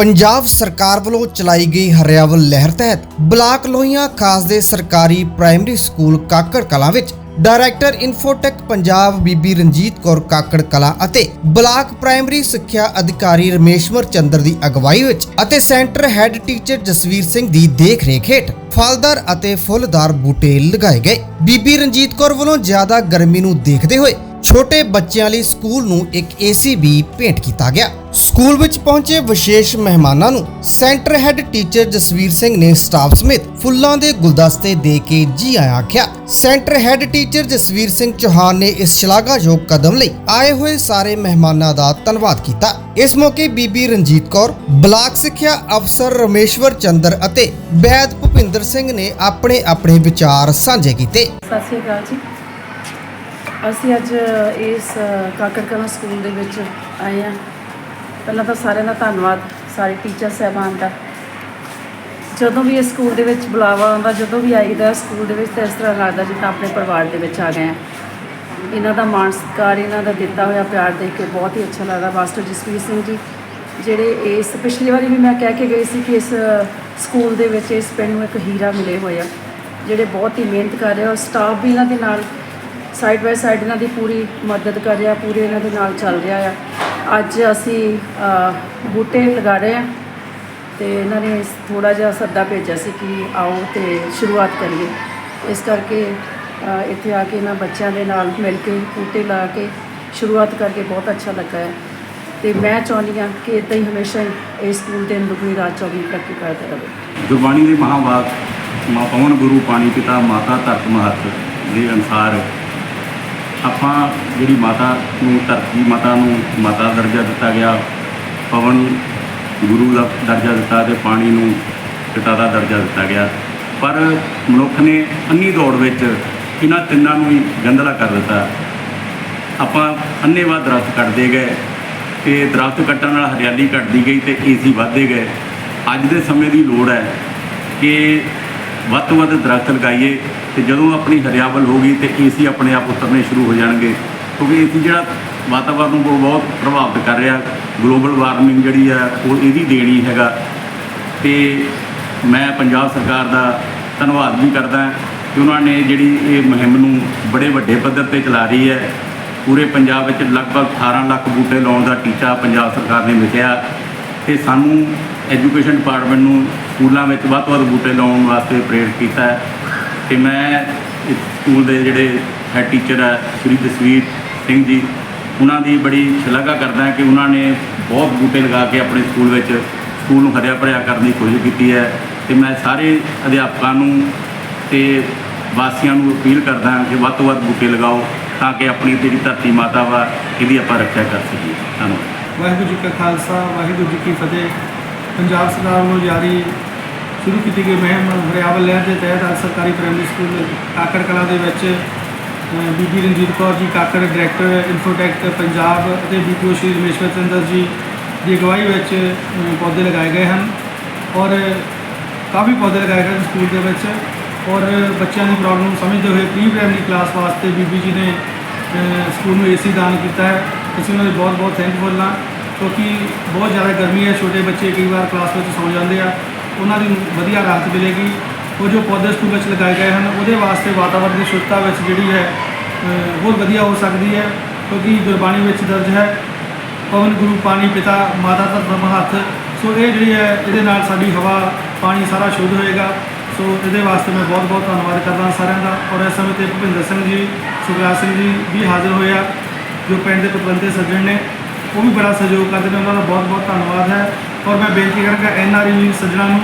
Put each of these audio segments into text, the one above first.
ਪੰਜਾਬ ਸਰਕਾਰ ਵੱਲੋਂ ਚਲਾਈ ਗਈ ਹਰਿਆਵਲ ਲਹਿਰ ਤਹਿਤ ਬਲਾਕ ਲੋਹੀਆਂ ਖਾਸ ਦੇ ਸਰਕਾਰੀ ਪ੍ਰਾਇਮਰੀ ਸਕੂਲ ਕਾਕੜ ਕਲਾਂ ਵਿੱਚ ਡਾਇਰੈਕਟਰ ਇਨਫੋਟੈਕ ਪੰਜਾਬ ਬੀਬੀ ਰਣਜੀਤ ਕੌਰ ਕਾਕੜ ਕਲਾਂ ਅਤੇ ਬਲਾਕ ਪ੍ਰਾਇਮਰੀ ਸਿੱਖਿਆ ਅਧਿਕਾਰੀ ਰਮੇਸ਼ਵਰ ਚੰਦਰ ਦੀ ਅਗਵਾਈ ਵਿੱਚ ਅਤੇ centre head teacher Jasvir Singh ਦੀ ਦੇਖ-ਰੇਖ ਹੇਠ ਫਲਦਾਰ ਅਤੇ ਫੁੱਲਦਾਰ ਬੂਟੇ ਲਗਾਏ ਗਏ। ਬੀਬੀ ਰਣਜੀਤ ਕੌਰ ਵੱਲੋਂ ਜ਼ਿਆਦਾ ਗਰਮੀ ਨੂੰ ਦੇਖਦੇ ਹੋਏ ਛੋਟੇ ਬੱਚਿਆਂ ਲਈ ਸਕੂਲ ਨੂੰ ਇੱਕ ਏਸੀ ਵੀ ਭੇਂਟ ਕੀਤਾ ਗਿਆ। ਸਕੂਲ ਵਿੱਚ ਪਹੁੰਚੇ ਵਿਸ਼ੇਸ਼ ਮਹਿਮਾਨਾਂ ਨੂੰ centre head teacher Jasvir Singh ਨੇ ਸਟਾਫ ਸਮੇਤ ਫੁੱਲਾਂ ਦੇ ਗੁਲਦਸਤੇ ਦੇ ਕੇ ਜੀ ਆਇਆਂ ਆਖਿਆ। Centre head teacher Jasvir Singh Chauhan ਨੇ ਇਸ ਸ਼ਲਾਘਾਯੋਗ ਕਦਮ ਲਈ ਆਏ ਹੋਏ ਸਾਰੇ ਮਹਿਮਾਨਾਂ ਦਾ ਧੰਨਵਾਦ ਕੀਤਾ। ਇਸ ਮੌਕੇ ਬੀਬੀ ਰਣਜੀਤ ਕੌਰ, ਬਲਾਕ ਸਿੱਖਿਆ ਅਫਸਰ ਰਮੇਸ਼ਵਰ ਚੰਦਰ ਅਤੇ ਵੈਦ ਭੁਪਿੰਦਰ ਸਿੰਘ ਨੇ ਆਪਣੇ ਆਪਣੇ ਵਿਚਾਰ ਸਾਂਝੇ ਕੀਤੇ। ਸਤਿ ਸ਼੍ਰੀ ਅਕਾਲ ਜੀ। ਅਸੀਂ ਅੱਜ ਇਸ ਕਾਕੜ ਕਲਾਂ ਸਕੂਲ ਦੇ ਵਿੱਚ ਆਏ ਹਾਂ। ਪਹਿਲਾਂ ਤਾਂ ਸਾਰਿਆਂ ਦਾ ਧੰਨਵਾਦ, ਸਾਰੇ ਟੀਚਰ ਸਹਿਬਾਨ ਦਾ। ਜਦੋਂ ਵੀ ਇਸ ਸਕੂਲ ਦੇ ਵਿੱਚ ਬੁਲਾਵਾ ਆਉਂਦਾ, ਜਦੋਂ ਵੀ ਆਈਦਾ ਸਕੂਲ ਦੇ ਵਿੱਚ, ਤਾਂ ਇਸ ਤਰ੍ਹਾਂ ਲੱਗਦਾ ਜਿੱਦਾਂ ਆਪਣੇ ਪਰਿਵਾਰ ਦੇ ਵਿੱਚ ਆ ਗਏ ਹਾਂ। ਇਹਨਾਂ ਦਾ ਮਾਣ ਸਤਿਕਾਰ ਇਹਨਾਂ ਦਾ ਦਿੱਤਾ ਹੋਇਆ ਪਿਆਰ ਦੇਖ ਕੇ ਬਹੁਤ ਹੀ ਅੱਛਾ ਲੱਗਦਾ। ਮਾਸਟਰ ਜਸਵੀਰ ਸਿੰਘ ਜੀ, ਜਿਹੜੇ ਇਸ, ਪਿਛਲੀ ਵਾਰੀ ਵੀ ਮੈਂ ਕਹਿ ਕੇ ਗਈ ਸੀ ਕਿ ਇਸ ਸਕੂਲ ਦੇ ਵਿੱਚ ਇਸ ਪਿੰਡ ਨੂੰ ਇੱਕ ਹੀਰਾ ਮਿਲੇ ਹੋਏ ਆ, ਜਿਹੜੇ ਬਹੁਤ ਹੀ ਮਿਹਨਤ ਕਰ ਰਹੇ ਆ ਔਰ ਸਟਾਫ ਵੀ ਇਹਨਾਂ ਦੇ ਨਾਲ ਸਾਈਡ ਬਾਏ ਸਾਈਡ ਇਹਨਾਂ ਦੀ ਪੂਰੀ ਮਦਦ ਕਰ ਰਿਹਾ, ਪੂਰੇ ਇਹਨਾਂ ਦੇ ਨਾਲ ਚੱਲ ਰਿਹਾ ਆ। ਅੱਜ ਅਸੀਂ ਬੂਟੇ ਲਗਾ ਰਹੇ ਆ ਤੇ ਇਹਨਾਂ ਨੇ ਥੋੜਾ ਜਿਹਾ ਸੱਦਾ ਭੇਜਿਆ ਸੀ ਕਿ ਆਓ ਤੇ ਸ਼ੁਰੂਆਤ ਕਰੀਏ। ਇਸ ਕਰਕੇ ਇੱਥੇ ਆ ਕੇ ਇਹਨਾਂ ਬੱਚਿਆਂ ਦੇ ਨਾਲ ਮਿਲ ਕੇ ਬੂਟੇ ਲਾ ਕੇ ਸ਼ੁਰੂਆਤ ਕਰਕੇ ਬਹੁਤ ਅੱਛਾ ਲੱਗਾ ਹੈ। ਤੇ ਮੈਂ ਚਾਹੁੰਦੀ ਹਾਂ ਕਿ ਇਦਾਂ ਹੀ ਹਮੇਸ਼ਾ ਹੀ ਇਸ ਸਕੂਲ ਦੇ ਅੰਦਰੂਨੀ ਰਾਜ ਚੌਵੀ ਤਰੱਕੀ ਕਰਦਾ ਰਹੇ। ਗੁਰਬਾਣੀ ਦੇ ਮਹਾਵਾਕ ਮਾ ਪਵਨ ਗੁਰੂ, ਪਾਣੀ ਪਿਤਾ, ਮਾਤਾ ਧਰਤ ਮਹੱਤ ਦੇ ਅਨਸਾਰ ਆਪਾਂ ਜਿਹੜੀ ਮਾਤਾ ਨੂੰ ਧਰਤੀ ਮਾਤਾ ਨੂੰ ਮਾਤਾ ਦਾ ਦਰਜਾ ਦਿੱਤਾ ਗਿਆ, ਪਵਨ ਗੁਰੂ ਦਾ ਦਰਜਾ ਦਿੱਤਾ ਤੇ ਪਾਣੀ ਨੂੰ ਪਿਤਾ ਦਾ ਦਰਜਾ ਦਿੱਤਾ ਗਿਆ। ਪਰ ਮਨੁੱਖ ਨੇ ਅੰਨੀ ਦੌੜ ਵਿੱਚ ਇਹਨਾਂ ਤਿੰਨਾਂ ਨੂੰ ਹੀ ਗੰਧਲਾ ਕਰ ਦਿੱਤਾ। ਆਪਾਂ ਅੰਨੇਵਾਹ ਦਰਖਤ ਕੱਟਦੇ ਗਏ ਤੇ ਦਰਖਤ ਕੱਟਣ ਨਾਲ ਹਰਿਆਲੀ ਘਟਦੀ ਗਈ ਤੇ ਏਸੀ ਵੱਧਦੇ ਗਏ। ਅੱਜ ਦੇ ਸਮੇਂ ਦੀ ਲੋੜ ਹੈ ਕਿ ਵੱਧ ਤੋਂ ਵੱਧ ਦਰਖਤ ਲਗਾਈਏ ਤੇ ਜਦੋਂ ਆਪਣੀ ਹਰਿਆਵਲ ਹੋਗੀ ਤੇ ਏਸੀ ਆਪਣੇ ਆਪ ਉਤਰਨੇ ਸ਼ੁਰੂ ਹੋ ਜਾਣਗੇ। ਕਿਉਂਕਿ ਏਸੀ ਜਿਹੜਾ ਵਾਤਾਵਰਨ ਨੂੰ ਬਹੁਤ ਪ੍ਰਭਾਵਿਤ ਕਰ ਰਿਹਾ, ਗਲੋਬਲ ਵਾਰਮਿੰਗ ਜਿਹੜੀ ਆ, ਉਹ ਇਹਦੀ ਦੇਣੀ ਹੈਗਾ। ਤੇ ਮੈਂ ਪੰਜਾਬ ਸਰਕਾਰ ਦਾ ਧੰਨਵਾਦ ਵੀ ਕਰਦਾ ਕਿ ਉਹਨਾਂ ਨੇ ਜਿਹੜੀ ਇਹ ਮੁਹਿੰਮ ਨੂੰ ਬੜੇ ਵੱਡੇ ਪੱਧਰ ਤੇ ਚਲਾ ਰਹੀ ਹੈ। ਪੂਰੇ ਪੰਜਾਬ ਵਿੱਚ ਲਗਭਗ 18 ਲੱਖ ਬੂਟੇ ਲਾਉਣ ਦਾ ਟੀਚਾ ਪੰਜਾਬ ਸਰਕਾਰ ਨੇ ਮਿਥਿਆ ਤੇ ਸਾਨੂੰ ਐਜੂਕੇਸ਼ਨ ਡਿਪਾਰਟਮੈਂਟ ਨੂੰ ਸਕੂਲਾਂ ਵਿੱਚ ਵੱਧ ਤੋਂ ਵੱਧ ਬੂਟੇ ਲਾਉਣ ਵਾਸਤੇ ਪ੍ਰੇਰਿਤ ਕੀਤਾ ਹੈ ਤੇ ਮੈਂ ਇਸ ਸਕੂਲ ਦੇ ਜਿਹੜੇ ਹੈਡ ਟੀਚਰ ਹੈ, ਸ਼੍ਰੀ ਜਸਵੀਰ ਸਿੰਘ ਜੀ, ਉਹਨਾਂ ਦੀ ਬੜੀ ਸ਼ਲਾਘਾ ਕਰਦਾ ਹਾਂ ਕਿ ਉਹਨਾਂ ਨੇ ਬਹੁਤ ਬੂਟੇ ਲਗਾ ਕੇ ਆਪਣੇ ਸਕੂਲ ਵਿੱਚ ਸਕੂਲ ਨੂੰ ਹਰਿਆ ਭਰਿਆ ਕਰਨ ਦੀ ਕੋਸ਼ਿਸ਼ ਕੀਤੀ ਹੈ ਤੇ ਮੈਂ ਸਾਰੇ ਅਧਿਆਪਕਾਂ ਨੂੰ ਤੇ ਵਾਸੀਆਂ ਨੂੰ ਅਪੀਲ ਕਰਦਾ ਹਾਂ ਕਿ ਵੱਧ ਤੋਂ ਵੱਧ ਬੂਟੇ ਲਗਾਓ ਤਾਂ ਕਿ ਆਪਣੀ ਜਿਹੜੀ ਧਰਤੀ ਮਾਤਾ ਵਾ, ਇਹਦੀ ਆਪਾਂ ਰੱਖਿਆ ਕਰ ਸਕੀਏ। ਧੰਨਵਾਦ। ਵਾਹਿਗੁਰੂ ਜੀ ਕਾ ਖਾਲਸਾ, ਵਾਹਿਗੁਰੂ ਜੀ ਕੀ ਫਤਿਹ। ਪੰਜਾਬ ਸਰਕਾਰ ਨੂੰ ਜਾਰੀ ਸ਼ੁਰੂ ਕੀਤੀ ਗਈ ਮਹਿਮ ਹਰਿਆਵਲ ਲਹਿਰ ਦੇ ਤਹਿਤ ਅੱਜ ਸਰਕਾਰੀ ਪ੍ਰਾਇਮਰੀ ਸਕੂਲ ਕਾਕੜ ਕਲਾਂ ਦੇ ਵਿੱਚ ਬੀਬੀ ਰਣਜੀਤ ਕੌਰ ਜੀ, ਕਾਕੜ ਡਾਇਰੈਕਟਰ ਇਨਫੋਟੈਕ ਪੰਜਾਬ ਅਤੇ ਬੀਪੀਓ ਸ਼੍ਰੀ ਰਮੇਸ਼ਵਰ ਚੰਦਰ ਜੀ ਦੀ ਅਗਵਾਈ ਵਿੱਚ ਪੌਦੇ ਲਗਾਏ ਗਏ ਹਨ ਔਰ ਕਾਫੀ ਪੌਦੇ ਲਗਾਏ ਗਏ ਹਨ ਸਕੂਲ ਦੇ ਵਿੱਚ ਔਰ ਬੱਚਿਆਂ ਦੀ ਪ੍ਰੋਬਲਮ ਨੂੰ ਸਮਝਦੇ ਹੋਏ ਪ੍ਰੀ ਪ੍ਰਾਇਮਰੀ ਕਲਾਸ ਵਾਸਤੇ ਬੀਬੀ ਜੀ ਨੇ ਸਕੂਲ ਨੂੰ ਏਸੀ ਦਾਨ ਕੀਤਾ ਹੈ। ਅਸੀਂ ਉਹਨਾਂ ਦੇ ਬਹੁਤ ਬਹੁਤ ਥੈਂਕਫੁਲ ਹਾਂ ਕਿਉਂਕਿ ਬਹੁਤ ਜ਼ਿਆਦਾ ਗਰਮੀ ਹੈ, ਛੋਟੇ ਬੱਚੇ ਕਈ ਵਾਰ ਕਲਾਸ ਵਿੱਚ ਸੌ ਜਾਂਦੇ ਆ। ਉਹਨਾਂ ਦੀ ਵਧੀਆ ਰਾਹਤ ਮਿਲੇਗੀ। ਉਹ ਜੋ ਪੌਦੇ ਸਕੂਲ ਵਿੱਚ ਲਗਾਏ ਗਏ ਹਨ, ਉਹਦੇ ਵਾਸਤੇ ਵਾਤਾਵਰਣ ਦੀ ਸ਼ੁੱਧਤਾ ਵਿੱਚ ਜਿਹੜੀ ਹੈ ਬਹੁਤ ਵਧੀਆ ਹੋ ਸਕਦੀ ਹੈ, ਕਿਉਂਕਿ ਗੁਰਬਾਣੀ ਵਿੱਚ ਦਰਜ ਹੈ, ਪਵਨ ਗੁਰੂ ਪਾਣੀ ਪਿਤਾ, ਮਾਤਾ ਧਰਮ ਹੱਥ। ਸੋ ਇਹ ਜਿਹੜੀ ਹੈ, ਇਹਦੇ ਨਾਲ ਸਾਡੀ ਹਵਾ, ਪਾਣੀ ਸਾਰਾ ਸ਼ੁੱਧ ਹੋਏਗਾ। ਸੋ ਇਹਦੇ ਵਾਸਤੇ ਮੈਂ ਬਹੁਤ ਬਹੁਤ ਧੰਨਵਾਦ ਕਰਦਾ ਸਾਰਿਆਂ ਦਾ। ਔਰ ਇਸ ਸਮੇਂ ਤੇ ਭੁਪਿੰਦਰ ਸਿੰਘ ਜੀ, ਸੁਖਰਾਜ ਸਿੰਘ ਜੀ ਵੀ ਹਾਜ਼ਰ ਹੋਏ ਆ, ਜੋ ਪਿੰਡ ਦੇ ਪਤਵੰਤੇ ਸੱਜਣ ਨੇ। ਉਹ ਵੀ ਬੜਾ ਸਹਿਯੋਗ ਕਰਦੇ ਨੇ, ਉਹਨਾਂ ਦਾ ਬਹੁਤ ਬਹੁਤ ਧੰਨਵਾਦ ਹੈ। ਔਰ ਮੈਂ ਬੇਨਤੀ ਕਰਾਂਗਾ ਐਨ ਆਰ ਆਈ ਸੱਜਣਾਂ ਨੂੰ,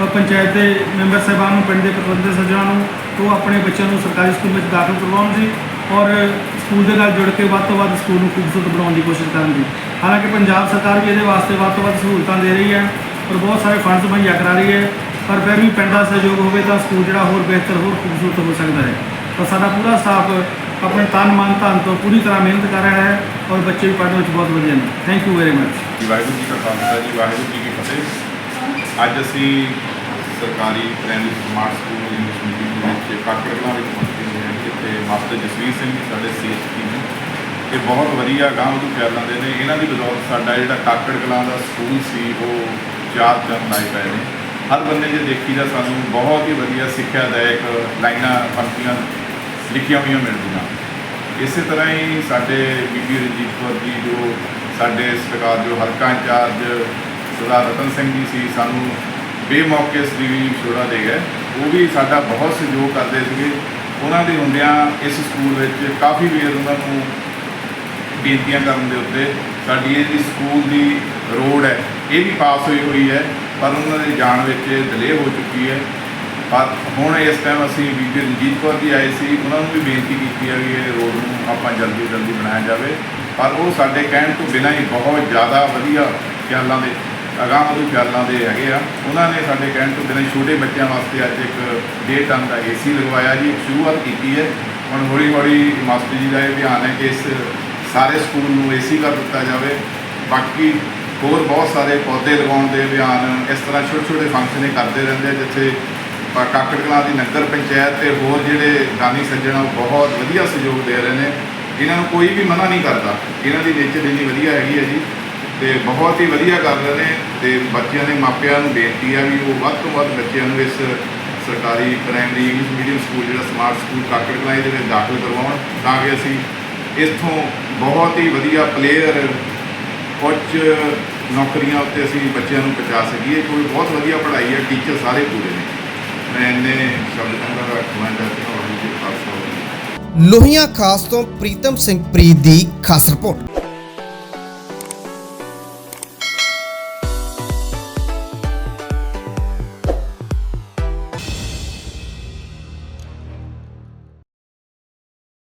ਔਰ ਪੰਚਾਇਤ ਦੇ ਮੈਂਬਰ ਸਾਹਿਬਾਨ ਨੂੰ, ਪਿੰਡ ਦੇ ਪ੍ਰਬੰਧਕ ਸੱਜਣਾਂ ਨੂੰ ਉਹ ਆਪਣੇ ਬੱਚਿਆਂ ਨੂੰ ਸਰਕਾਰੀ ਸਕੂਲ ਵਿੱਚ ਦਾਖਲ ਕਰਵਾਉਣ ਜੀ, ਔਰ ਸਕੂਲ ਦੇ ਨਾਲ ਜੁੜ ਕੇ ਵੱਧ ਤੋਂ ਵੱਧ ਸਕੂਲ ਨੂੰ ਖੂਬਸੂਰਤ ਬਣਾਉਣ ਦੀ ਕੋਸ਼ਿਸ਼ ਕਰਨ ਦੀ ਹਾਲਾਂਕਿ ਪੰਜਾਬ ਸਰਕਾਰ ਵੀ ਇਹਦੇ ਵਾਸਤੇ ਵੱਧ ਤੋਂ ਵੱਧ ਸਹੂਲਤਾਂ ਦੇ ਰਹੀ ਹੈ, ਔਰ ਬਹੁਤ ਸਾਰੇ ਫੰਡਸ ਮੁਹੱਈਆ ਕਰਾ ਰਹੀ ਹੈ, ਪਰ ਫਿਰ ਵੀ ਪਿੰਡ ਦਾ ਸਹਿਯੋਗ ਹੋਵੇ ਤਾਂ ਸਕੂਲ ਜਿਹੜਾ ਹੋਰ ਬਿਹਤਰ, ਹੋਰ ਖੂਬਸੂਰਤ ਹੋ ਸਕਦਾ ਹੈ। ਤਾਂ ਸਾਡਾ ਪੂਰਾ ਸਟਾਫ ਆਪਣੇ ਤਨ ਮਨ ਧਨ ਤੋਂ ਪੂਰੀ ਤਰ੍ਹਾਂ ਮਿਹਨਤ ਕਰ ਰਿਹਾ ਹੈ ਔਰ ਬੱਚੇ ਵੀ ਪੜ੍ਹਨ ਵਿੱਚ ਬਹੁਤ ਵਧੀਆ ਨੇ। ਥੈਂਕ ਯੂ ਵੈਰੀ ਮਚ ਜੀ, ਵਾਹਿਗੁਰੂ ਜੀ ਕਾ ਖਾਲਸਾ ਜੀ, ਵਾਹਿਗੁਰੂ ਜੀ ਕੀ ਫਤਿਹ। ਅੱਜ ਅਸੀਂ ਸਰਕਾਰੀ primary smart school English medium ਦੇ ਵਿੱਚ ਕਾਕੜਕਲਾਂ ਵਿੱਚ ਪਹੁੰਚੇ ਹੋਏ ਹਾਂ ਜਿੱਥੇ ਮਾਸਟਰ ਜਸਵੀਰ ਸਿੰਘ ਜੀ ਸਾਡੇ ਸੀਐਚਪੀ ਨੇ। ਇਹ ਬਹੁਤ ਵਧੀਆ ਗਾਂਵ ਨੂੰ ਖਿਆਲਾਂ ਦੇ ਨੇ। ਇਹਨਾਂ ਦੀ ਬਦੌਲਤ ਸਾਡਾ ਜਿਹੜਾ ਕਾਕੜ ਕਲਾਂ ਦਾ ਸਕੂਲ ਸੀ, ਉਹ ਚਾਰ ਚੰਨ ਲਾਏ ਪਏ ਨੇ। ਹਰ ਬੰਦੇ ਜੇ ਦੇਖੀ ਦੇਖੀਦਾ, ਸਾਨੂੰ ਬਹੁਤ ਹੀ ਵਧੀਆ ਸਿੱਖਿਆਦਾਇਕ ਲਾਈਨਾਂ ਪੰਕਤੀਆਂ ਲਿਖੀਆਂ ਹੋਈਆਂ ਮਿਲਦੀਆਂ ਇਸੇ ਤਰ੍ਹਾਂ ਹੀ ਸਾਡੇ ਬੀਬੀ ਰਣਜੀਤ ਕੌਰ ਜੀ ਜੋ ਸਾਡੇ ਸਰਕਾਰ ਜੋ ਹਲਕਾ ਇੰਚਾਰਜ ਸਰਦਾਰ ਰਤਨ ਸਿੰਘ ਜੀ ਸੀ, ਸਾਨੂੰ ਬੇਮੌਕੇ ਸ੍ਰੀ ਵਿਛੋੜਾ ਦੇ ਗਏ। ਉਹ ਵੀ ਸਾਡਾ ਬਹੁਤ ਸਹਿਯੋਗ ਕਰਦੇ ਸੀਗੇ। ਉਹਨਾਂ ਦੇ ਹੁੰਦਿਆਂ ਇਸ ਸਕੂਲ ਵਿੱਚ ਕਾਫੀ ਵੇਰ ਉਹਨਾਂ ਨੂੰ ਬੇਨਤੀਆਂ ਕਰਨ ਦੇ ਉੱਤੇ ਸਾਡੀ ਇਹ ਜਿਹੜੀ ਸਕੂਲ ਦੀ ਰੋਡ ਹੈ, ਇਹ ਵੀ ਪਾਸ ਹੋਈ ਹੋਈ ਹੈ, ਪਰ ਉਹਨਾਂ ਦੇ ਜਾਣ ਵਿੱਚ ਡਿਲੇ ਹੋ ਚੁੱਕੀ ਹੈ। ਪਰ ਹੁਣ ਇਸ ਟਾਈਮ ਅਸੀਂ ਬੀਬੀ ਰਣਜੀਤ ਕੌਰ ਜੀ ਆਏ ਸੀ, ਉਹਨਾਂ ਨੂੰ ਵੀ ਬੇਨਤੀ ਕੀਤੀ ਹੈ ਵੀ ਇਹ ਰੋਡ ਨੂੰ ਆਪਾਂ ਜਲਦੀ ਤੋਂ ਜਲਦੀ ਬਣਾਇਆ ਜਾਵੇ। ਪਰ ਉਹ ਸਾਡੇ ਕਹਿਣ ਤੋਂ ਬਿਨਾਂ ਹੀ ਬਹੁਤ ਜ਼ਿਆਦਾ ਵਧੀਆ ਖਿਆਲਾਂ ਦੇ ਅਗਾਂਹ ਵਧੂ ਖਿਆਲਾਂ ਦੇ ਹੈਗੇ ਆ। ਉਹਨਾਂ ਨੇ ਸਾਡੇ ਕਹਿਣ ਤੋਂ ਬਿਨਾਂ ਛੋਟੇ ਬੱਚਿਆਂ ਵਾਸਤੇ ਅੱਜ ਇੱਕ ਡੇਢ ਟਨ ਦਾ ਏਸੀ ਲਗਵਾਇਆ ਜੀ, ਸ਼ੁਰੂਆਤ ਕੀਤੀ ਹੈ। ਹੁਣ ਹੌਲੀ ਹੌਲੀ ਮਾਸਟਰ ਜੀ ਦਾ ਇਹ ਧਿਆਨ ਹੈ ਕਿ ਇਸ ਸਾਰੇ ਸਕੂਲ ਨੂੰ ਏਸੀ ਕਰ ਦਿੱਤਾ ਜਾਵੇ। ਬਾਕੀ ਹੋਰ ਬਹੁਤ ਸਾਰੇ ਪੌਦੇ ਲਗਾਉਣ ਦੇ ਅਭਿਆਨ ਇਸ ਤਰ੍ਹਾਂ ਛੋਟੇ ਛੋਟੇ ਫੰਕਸ਼ਨ ਇਹ ਕਰਦੇ ਰਹਿੰਦੇ ਆ, ਜਿੱਥੇ ਕਾਕੜ ਕਲਾਂ ਦੀ ਨਗਰ ਪੰਚਾਇਤ ਤੇ ਹੋਰ ਜਿਹੜੇ ਦਾਨੀ ਸੱਜਣ ਉਹ ਬਹੁਤ ਵਧੀਆ ਸਹਿਯੋਗ ਦੇ ਰਹੇ ਨੇ। ਇਹਨਾਂ ਨੂੰ ਕੋਈ ਵੀ ਮਨਾ ਨਹੀਂ ਕਰਦਾ। ਇਹਨਾਂ ਦੀ ਨੇਚਰ ਇੰਨੀ ਵਧੀਆ ਹੈਗੀ ਹੈ ਜੀ ਤੇ ਬਹੁਤ ਹੀ ਵਧੀਆ ਕਰ ਰਹੇ ਨੇ ਤੇ ਬੱਚਿਆਂ ਦੇ ਮਾਪਿਆਂ ਨੂੰ ਬੇਨਤੀ ਆ ਵੀ ਉਹ ਵੱਧ ਤੋਂ ਵੱਧ ਬੱਚਿਆਂ ਨੂੰ ਇਸ ਸਰਕਾਰੀ ਪ੍ਰਾਇਮਰੀ ਇੰਗਲਿਸ਼ ਮੀਡੀਅਮ ਸਕੂਲ ਜਿਹੜਾ ਸਮਾਰਟ ਸਕੂਲ ਕਾਕੜ ਕਲਾਂ ਦੇ ਵਿੱਚ ਦਾਖਲ ਕਰਵਾਉਣ ਤਾਂ ਕਿ ਅਸੀਂ ਇੱਥੋਂ ਬਹੁਤ ਹੀ ਵਧੀਆ ਪਲੇਅਰ ਉੱਚ ਨੌਕਰੀਆਂ ਉੱਤੇ ਅਸੀਂ ਬੱਚਿਆਂ ਨੂੰ ਪਹੁੰਚਾ ਸਕੀਏ। ਕੋਈ ਬਹੁਤ ਵਧੀਆ ਪੜ੍ਹਾਈ ਹੈ ਟੀਚਰ ਸਾਰੇ ਪੂਰੇ ਨੇ। ਮੈਂ ਇੰਨੇ ਸ਼ਬਦ ਕਹਿੰਦਾ ਮੈਂ ਚਾਹੁੰਦਾ ਹਾਂ ਕਿ ਖਾਲਸਾ ਲੋਹੀਆਂ ਖਾਸ ਤੋਂ ਪ੍ਰੀਤਮ ਸਿੰਘ ਪ੍ਰੀਤ ਦੀ ਖਾਸ ਰਿਪੋਰਟ।